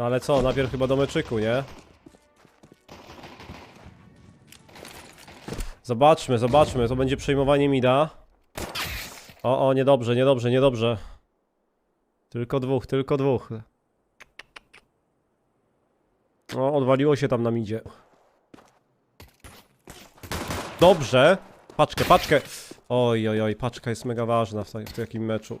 No ale co, najpierw chyba do meczyku, nie? Zobaczmy, zobaczmy, to będzie przejmowanie mida. O, o, niedobrze, niedobrze, niedobrze. Tylko dwóch, tylko dwóch. O, odwaliło się tam na midzie. Dobrze. Paczkę, paczkę. Oj, oj, oj, paczka jest mega ważna w, w takim meczu.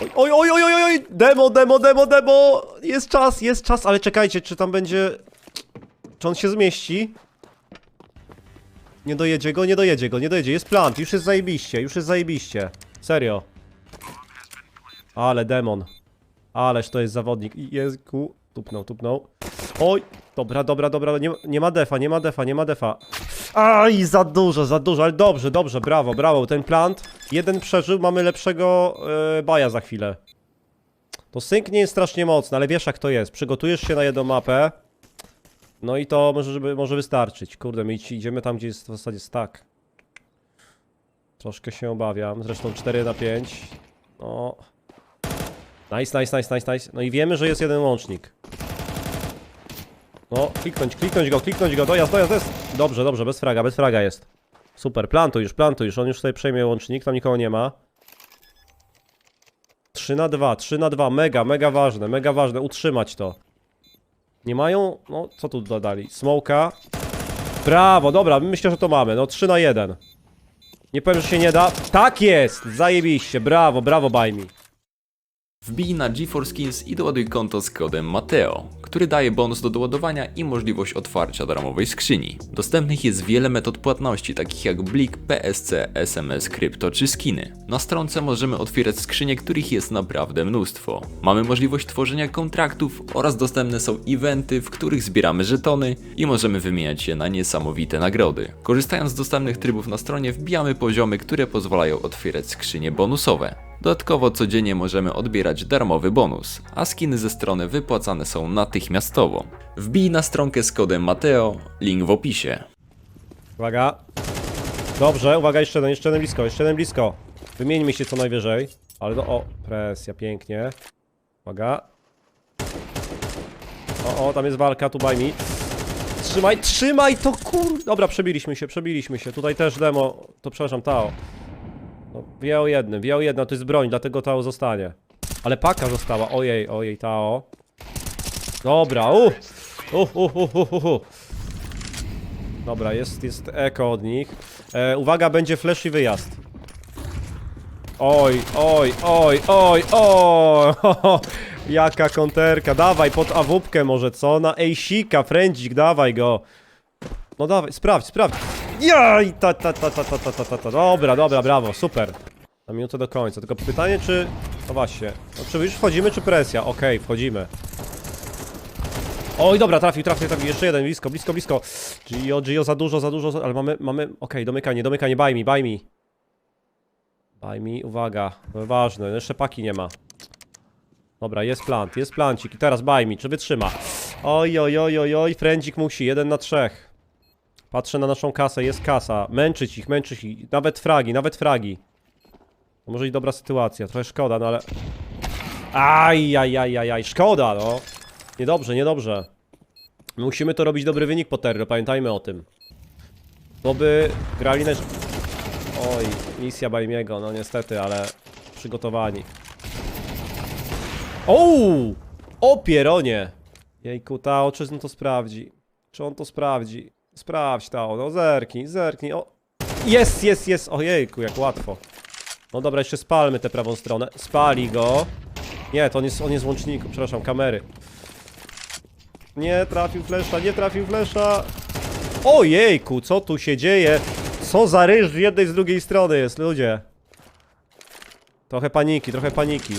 Oj, oj, oj, oj, oj, demo, demo, demo, demo. Jest czas, jest czas, ale czekajcie, czy tam będzie... Czy on się zmieści? Nie dojedzie go, nie dojedzie go, nie dojedzie. Jest plant, już jest zajebiście, już jest zajebiście. Serio. Ale demon. Ależ to jest zawodnik. Jezku. Tupnął, tupnął. Oj, dobra, dobra, dobra. Nie, nie ma defa, nie ma defa, nie ma defa. Aj, za dużo, za dużo, ale dobrze, dobrze, brawo, brawo. Ten plant, jeden przeżył, mamy lepszego e, baja za chwilę. To sync nie jest strasznie mocny, ale wiesz jak to jest. Przygotujesz się na jedną mapę. No i to może, żeby, może wystarczyć. Kurde, my idziemy tam, gdzie jest w zasadzie stack. Troszkę się obawiam. Zresztą 4 na 5. No. Nice, nice, nice, nice, nice. No i wiemy, że jest jeden łącznik. No, kliknąć, kliknąć go, kliknąć go, dojazd, dojazd, dojazd. Dobrze, dobrze, bez fraga, bez fraga jest. Super, plantuj już, plantuj już, on już tutaj przejmie łącznik, tam nikogo nie ma. 3 na 2, 3 na 2, mega, mega ważne, mega ważne, utrzymać to. Nie mają, no co tu dodali? Smoka. Brawo, dobra, myślę, że to mamy, no 3 na 1. Nie powiem, że się nie da. Tak jest, zajebiście, brawo, brawo, Bajmi. Wbij na GeForce Skins i doładuj konto z kodem Mateo, który daje bonus do doładowania i możliwość otwarcia darmowej skrzyni. Dostępnych jest wiele metod płatności, takich jak Blik, PSC, SMS, krypto czy skiny. Na stronce możemy otwierać skrzynie, których jest naprawdę mnóstwo. Mamy możliwość tworzenia kontraktów oraz dostępne są eventy, w których zbieramy żetony i możemy wymieniać je na niesamowite nagrody. Korzystając z dostępnych trybów na stronie wbijamy poziomy, które pozwalają otwierać skrzynie bonusowe. Dodatkowo codziennie możemy odbierać darmowy bonus, a skiny ze strony wypłacane są natychmiastowo. Wbij na stronkę z kodem Mateo, link w opisie. Uwaga. Dobrze, uwaga, jeszcze jeden, jeszcze jeden blisko, jeszcze jeden blisko. Wymieńmy się co najwyżej. Ale no, o, presja, pięknie. Uwaga. O, o, tam jest walka, tu mi. Trzymaj, trzymaj to kur... Dobra, przebiliśmy się, przebiliśmy się. Tutaj też demo, to przepraszam, Tao. No, o jednym, o jednym, to jest broń, dlatego Tao zostanie. Ale paka została, ojej, ojej, Tao. Dobra, uh, uh, uh, uh, uh, uh. uh. Dobra, jest, jest eko od nich. E, uwaga, będzie flash i wyjazd. Oj, oj, oj, oj, oj! Jaka konterka, dawaj pod awupkę może, co? Na ejsika, frędzik, dawaj go. No dawaj, sprawdź, sprawdź. Jaj, ta, ta, ta, ta, ta, ta, ta, ta, ta. Dobra, dobra, brawo, super. Na minutę do końca, tylko pytanie czy... No właśnie, no, czy już wchodzimy, czy presja? Okej, wchodzimy. Oj, dobra, trafił, trafił, trafił. Jeszcze jeden, blisko, blisko, blisko. Gio, Gio, za dużo, za dużo, ale mamy, mamy, okej, domykanie, domykanie, baj mi, baj mi. Baj mi, uwaga, to ważne, jeszcze paki nie ma. Dobra, jest plant, jest plancik i teraz baj mi, czy wytrzyma. Oj, oj, oj, oj, oj, frędzik musi, jeden na trzech. Patrzę na naszą kasę, jest kasa. Męczyć ich, męczyć ich, nawet fragi, nawet fragi. To może i dobra sytuacja, trochę szkoda, no ale... Aj, aj, aj, aj, szkoda, no. Niedobrze, niedobrze. My musimy to robić dobry wynik po terror, pamiętajmy o tym. Bo by grali na... Oj, misja Bajmiego, no niestety, ale przygotowani. Ouu! O pieronie! Jejku, Tao, czy on to sprawdzi? Czy on to sprawdzi? Sprawdź, Tao, no zerknij, zerknij, o... Jest, jest, jest, ojejku, jak łatwo. No dobra, jeszcze spalmy tę prawą stronę. Spali go. Nie, to on jest, on jest łączniku, przepraszam, kamery. Nie trafił flesza, nie trafił flesza. Ojejku, co tu się dzieje? Co za ryż z jednej z drugiej strony jest, ludzie. Trochę paniki, trochę paniki.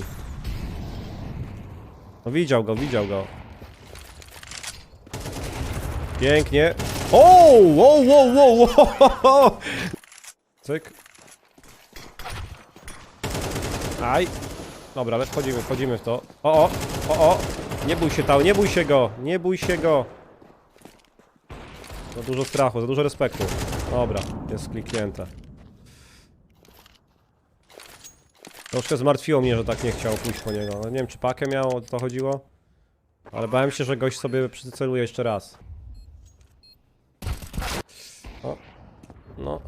No widział go, widział go. Pięknie. O, wow, wow, wow, wow. Cyk. Aj. Dobra, ale wchodzimy, wchodzimy w to. O, o, o, o. Nie bój się Tał, nie bój się go, nie bój się go. Za dużo strachu, za dużo respektu. Dobra, jest kliknięte. Troszkę zmartwiło mnie, że tak nie chciał pójść po niego. Nie wiem, czy pakę miał, o to chodziło. Ale bałem się, że gość sobie przyceluje jeszcze raz. No.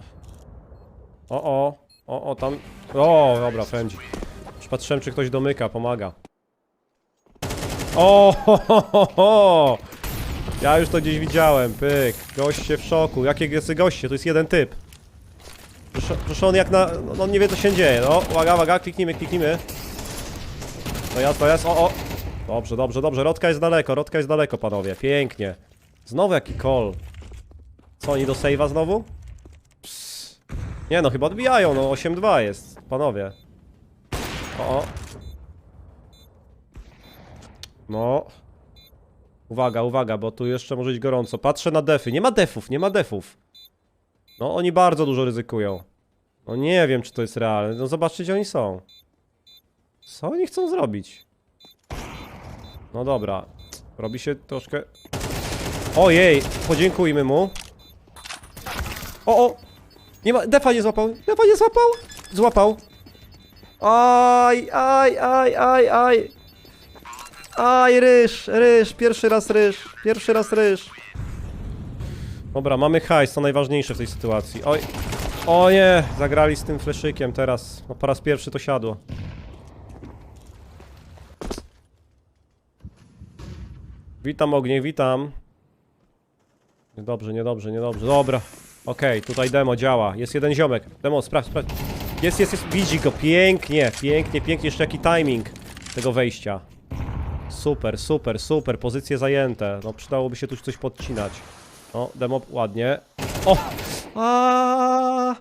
O, o. O, o, tam. O, dobra, pędzi. Już patrzyłem, czy ktoś domyka, pomaga. O, ho, ho, ho, ho. Ja już to gdzieś widziałem, pyk. Goście w szoku. Jakie jest goście? To jest jeden typ. Przecież, przecież on jak na... No, on nie wie co się dzieje. No, uwaga, uwaga, kliknijmy, kliknijmy. To jest, to jest, o, o. Dobrze, dobrze, dobrze. Rodka jest daleko, Rodka jest daleko, panowie. Pięknie. Znowu jaki call. Co, oni do save'a znowu? Nie no, chyba odbijają, no 8-2 jest, panowie. O, o. No. Uwaga, uwaga, bo tu jeszcze może być gorąco. Patrzę na defy. Nie ma defów, nie ma defów. No, oni bardzo dużo ryzykują. No nie wiem, czy to jest realne. No zobaczcie, gdzie oni są. Co oni chcą zrobić? No dobra. Robi się troszkę... Ojej, podziękujmy mu. O, o! Nie ma... Defa nie złapał! Defa nie złapał! Złapał! Aj, aj, aj, aj, aj! Aj, ryż, ryż, pierwszy raz ryż, pierwszy raz ryż. Dobra, mamy hajs, to najważniejsze w tej sytuacji. Oj, o nie, zagrali z tym fleszykiem teraz. No, po raz pierwszy to siadło. Witam ognie, witam. Niedobrze, niedobrze, niedobrze. Dobra. Okej, tutaj demo działa. Jest jeden ziomek. Demo, sprawdź, sprawdź. Jest, jest, jest. Widzi go. Pięknie, pięknie, pięknie. Jeszcze jaki timing tego wejścia. Super, super, super. Pozycje zajęte. No przydałoby się tu coś podcinać. O, demo ładnie. O! A,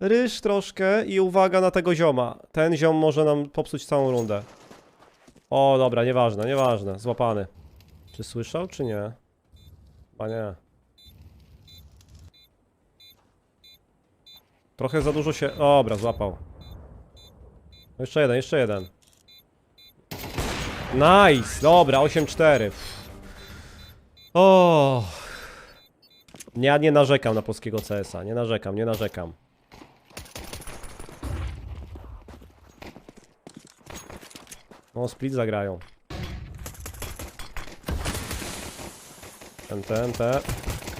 ryż troszkę i uwaga na tego zioma. Ten ziom może nam popsuć całą rundę. O, dobra, nieważne, nieważne. Złapany. Czy słyszał, czy nie? Chyba nie. Trochę za dużo się... Dobra, złapał. No Jeszcze jeden, jeszcze jeden. Nice! Dobra, 8-4. O. Ja nie narzekam na polskiego CS-a. Nie narzekam, nie narzekam. No, split zagrają. Ten, ten, ten.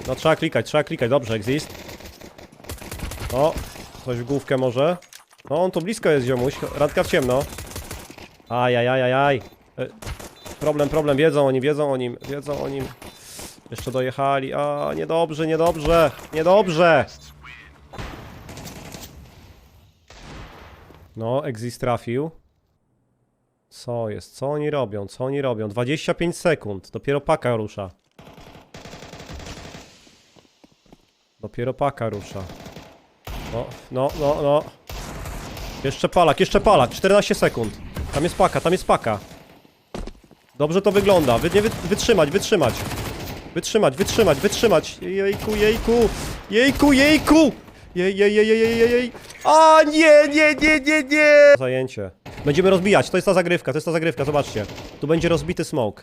No trzeba klikać, trzeba klikać. Dobrze, exist. O, coś w główkę może. No, on tu blisko jest, ziomuś. Radka w ciemno. Ajajajajaj. E, Problem, problem, wiedzą oni, wiedzą o nim, wiedzą o nim. Jeszcze dojechali, a niedobrze, niedobrze, niedobrze. No, exist trafił. Co jest? Co oni robią? Co oni robią? 25 sekund. Dopiero paka rusza. Dopiero paka rusza. No, no, no, no. Jeszcze palak, jeszcze palak. 14 sekund. Tam jest paka, tam jest paka. Dobrze to wygląda. Wy, nie wy, wytrzymać, wytrzymać. Wytrzymać, wytrzymać, wytrzymać. Jejku, jejku. Jejku, jejku. Jej, jej, jej, jej, jej, jej, jej. A nie, nie, nie, nie, nie. Zajęcie. Będziemy rozbijać. To jest ta zagrywka, to jest ta zagrywka, zobaczcie. Tu będzie rozbity smoke.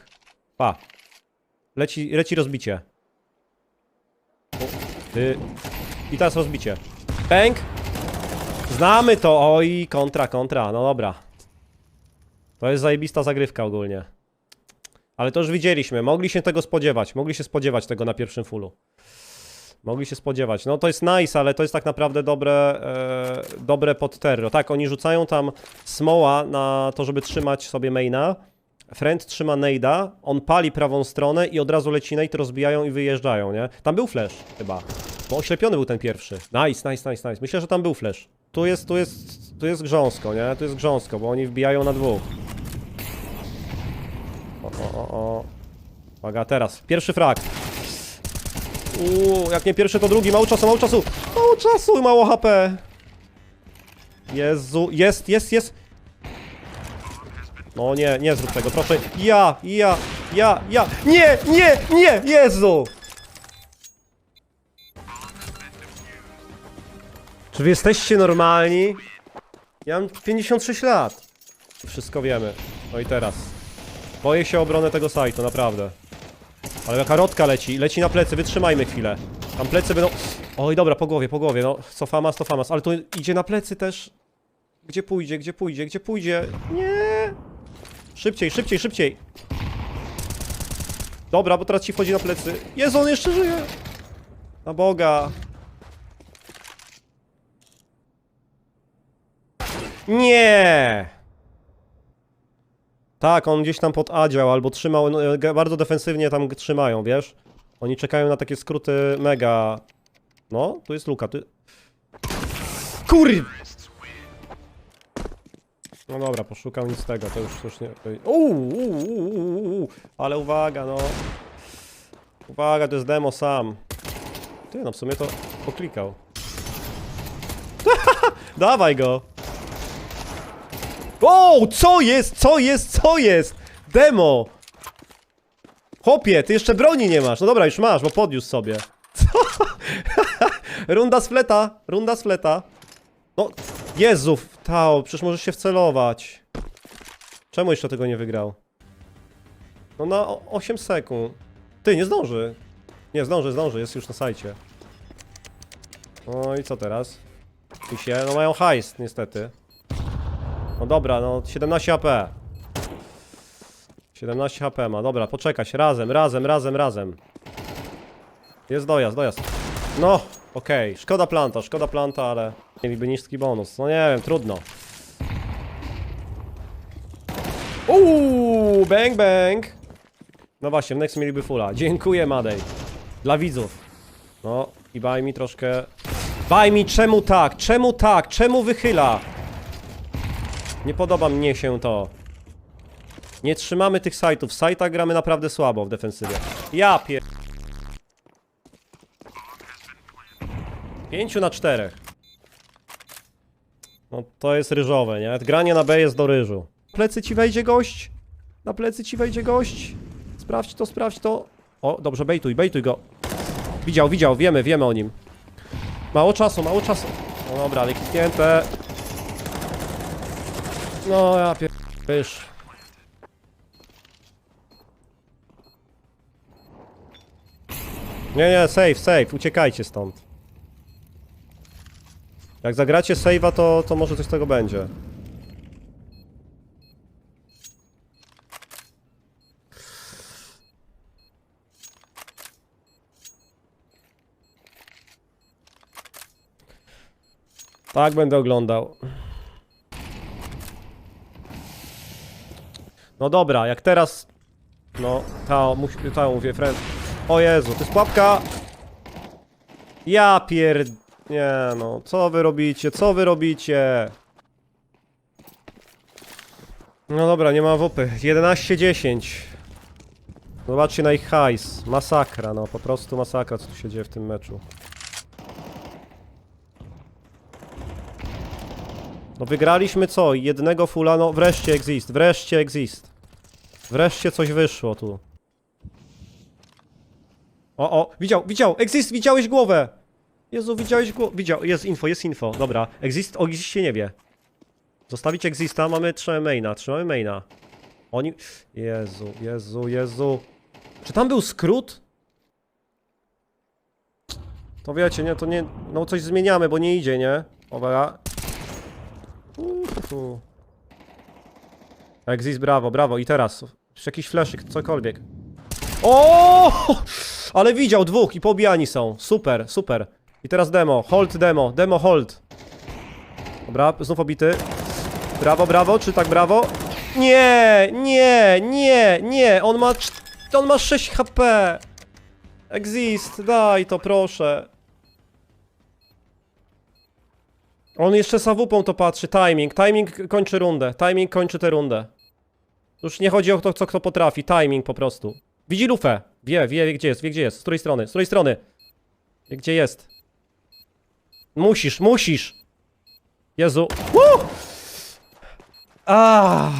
Pa. Leci, leci rozbicie. O, ty. I teraz rozbicie. Pęk. Znamy to. Oj, kontra, kontra. No dobra. To jest zajebista zagrywka ogólnie. Ale to już widzieliśmy. Mogli się tego spodziewać. Mogli się spodziewać tego na pierwszym fullu. Mogli się spodziewać. No to jest nice, ale to jest tak naprawdę dobre, e, dobre pod terror. Tak, oni rzucają tam smoła na to, żeby trzymać sobie maina. Friend trzyma nade'a, on pali prawą stronę i od razu leci nade, rozbijają i wyjeżdżają, nie? Tam był flash chyba. Oślepiony był ten pierwszy. Nice, nice, nice, nice. Myślę, że tam był flash. Tu jest, tu jest, tu jest grząsko, nie? Tu jest grząsko, bo oni wbijają na dwóch. O, o, o, o. Uwaga, teraz. Pierwszy frag. Uuu, jak nie pierwszy, to drugi. Mało czasu, mało czasu. Mało czasu i mało HP. Jezu, jest, jest, jest. No nie, nie zrób tego, proszę. Ja, ja, ja, ja. Nie, nie, nie, Jezu. Czy wy jesteście normalni? Ja mam 56 lat. Wszystko wiemy. No i teraz. Boję się o obronę tego sajtu, naprawdę. Ale jaka rodka leci, leci na plecy, wytrzymajmy chwilę. Tam plecy będą... Oj, dobra, po głowie, po głowie, no. Co famas, to famas, ale tu idzie na plecy też. Gdzie pójdzie, gdzie pójdzie, gdzie pójdzie? Nie! Szybciej, szybciej, szybciej! Dobra, bo teraz ci wchodzi na plecy. Jezu, on jeszcze żyje! Na Boga! Nie! Tak, on gdzieś tam pod A dział, albo trzymał, no, ge- bardzo defensywnie tam trzymają, wiesz? Oni czekają na takie skróty mega... No, tu jest luka, ty... Kur... No dobra, poszukał nic z tego, to już, już nie... uuu, ale uwaga, no... Uwaga, to jest demo sam. Ty, no w sumie to poklikał. Dawaj go! O, co jest, co jest, co jest? Demo! Chłopie, ty jeszcze broni nie masz. No dobra, już masz, bo podniósł sobie. Co? runda z fleta, runda z fleta. No, Jezów, Tao, przecież możesz się wcelować. Czemu jeszcze tego nie wygrał? No na o- 8 sekund. Ty, nie zdąży. Nie, zdąży, zdąży, jest już na sajcie. No i co teraz? I się, no mają hajs, niestety. No dobra, no 17 HP. 17 HP ma, dobra, poczekać, razem, razem, razem, razem. Jest dojazd, dojazd. No, okej, szkoda planta, szkoda planta, ale mieliby niski bonus. No nie wiem, trudno. Uuu, bang bang. No właśnie, w next mieliby fulla. Dziękuję, Madej. Dla widzów. No, i baj mi troszkę... Baj mi, czemu tak? Czemu tak? Czemu wychyla? Nie podoba mnie się to. Nie trzymamy tych sajtów. W sajtach gramy naprawdę słabo w defensywie. Ja pier... Pięciu na czterech. No to jest ryżowe, nie? Granie na B jest do ryżu. Plecy ci wejdzie gość. Na plecy ci wejdzie gość. Sprawdź to, sprawdź to. O, dobrze, bejtuj, bejtuj go. Widział, widział, wiemy, wiemy o nim. Mało czasu, mało czasu. No dobra, ale kliknięte. No ja pier... Nie, nie, save, save, uciekajcie stąd. Jak zagracie save'a, to, to może coś z tego będzie. Tak będę oglądał. No dobra, jak teraz... No, ta, musi, ta mówię, friend. O Jezu, to jest pułapka! Ja pier... Nie no, co wy robicie, co wy robicie? No dobra, nie ma wopy. 11-10. Zobaczcie na ich hajs. Masakra, no po prostu masakra, co tu się dzieje w tym meczu. No wygraliśmy co? Jednego fula, no wreszcie exist, wreszcie exist. Wreszcie coś wyszło tu. O, o, widział, widział, exist, widziałeś głowę! Jezu, widziałeś głowę, widział, jest info, jest info, dobra. Exist, o existie nie wie. Zostawić exista, mamy, trzymamy maina, trzymamy maina. Oni, Jezu, Jezu, Jezu. Czy tam był skrót? To wiecie, nie, to nie, no coś zmieniamy, bo nie idzie, nie? Dobra. Uhu. Exist, brawo, brawo. I teraz. Jakiś fleszyk, cokolwiek. O! Ale widział dwóch i pobijani są. Super, super. I teraz demo. Hold demo. Demo hold. Dobra, znów obity. Brawo, brawo. Czy tak brawo? Nie, nie, nie, nie. On ma... On ma 6 HP. Exist, daj to proszę. On jeszcze z to patrzy. Timing. Timing kończy rundę. Timing kończy tę rundę. Już nie chodzi o to, co kto potrafi. Timing po prostu. Widzi lufę. Wie, wie, wie gdzie jest, wie gdzie jest. Z której strony? Z której strony? Wie gdzie jest. Musisz, musisz. Jezu. Woo! Ah.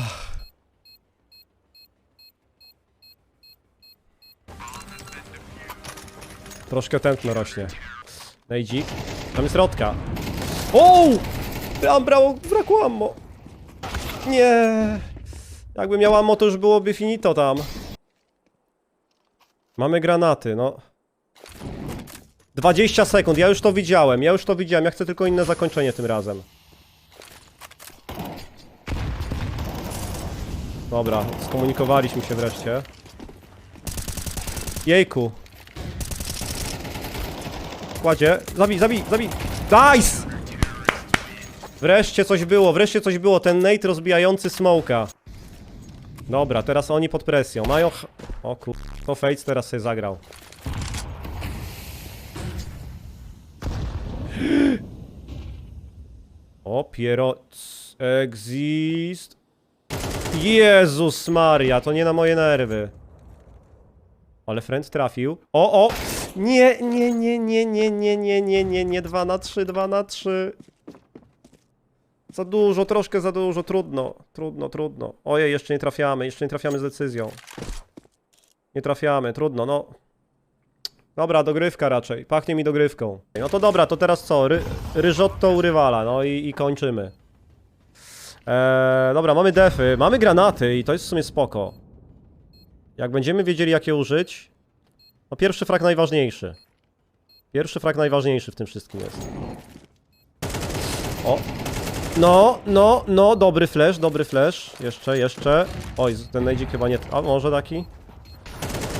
Troszkę tętno rośnie. Nejdzik. Tam jest rodka. O! Tam brało, brakło ammo. Nie. Jakby miał ammo, to już byłoby finito tam. Mamy granaty, no. 20 sekund, ja już to widziałem, ja już to widziałem, ja chcę tylko inne zakończenie tym razem. Dobra, skomunikowaliśmy się wreszcie. Jejku. Kładzie. Zabij, zabij, zabij. Nice! Wreszcie coś było, wreszcie coś było. Ten Nate rozbijający smoka. Dobra, teraz oni pod presją. Mają... O kur... To Fates teraz sobie zagrał. O, piero... Exist... Jezus Maria, to nie na moje nerwy. Ale friend trafił. O, o! Nie, nie, nie, nie, nie, nie, nie, nie, nie, nie, 2 na 3, 2 na 3. Za dużo, troszkę za dużo, trudno, trudno, trudno. Ojej, jeszcze nie trafiamy, jeszcze nie trafiamy z decyzją. Nie trafiamy, trudno, no. Dobra, dogrywka raczej, pachnie mi dogrywką. No to dobra, to teraz co? Ry ryżotto urywala, no i, i kończymy. Eee, dobra, mamy defy, mamy granaty i to jest w sumie spoko. Jak będziemy wiedzieli jakie użyć, no pierwszy frak najważniejszy. Pierwszy frak najważniejszy w tym wszystkim jest. O. No, no, no, dobry flash, dobry flash. Jeszcze, jeszcze. Oj, ten najdzik chyba nie... A może taki?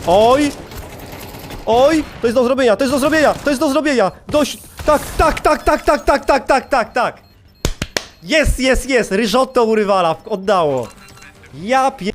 Oj! Oj! To jest do zrobienia, to jest do zrobienia, to jest do zrobienia! Dość... Tak, tak, tak, tak, tak, tak, tak, tak, tak, tak! Jest, jest, jest! Ryżotto urywala, oddało! Ja pie...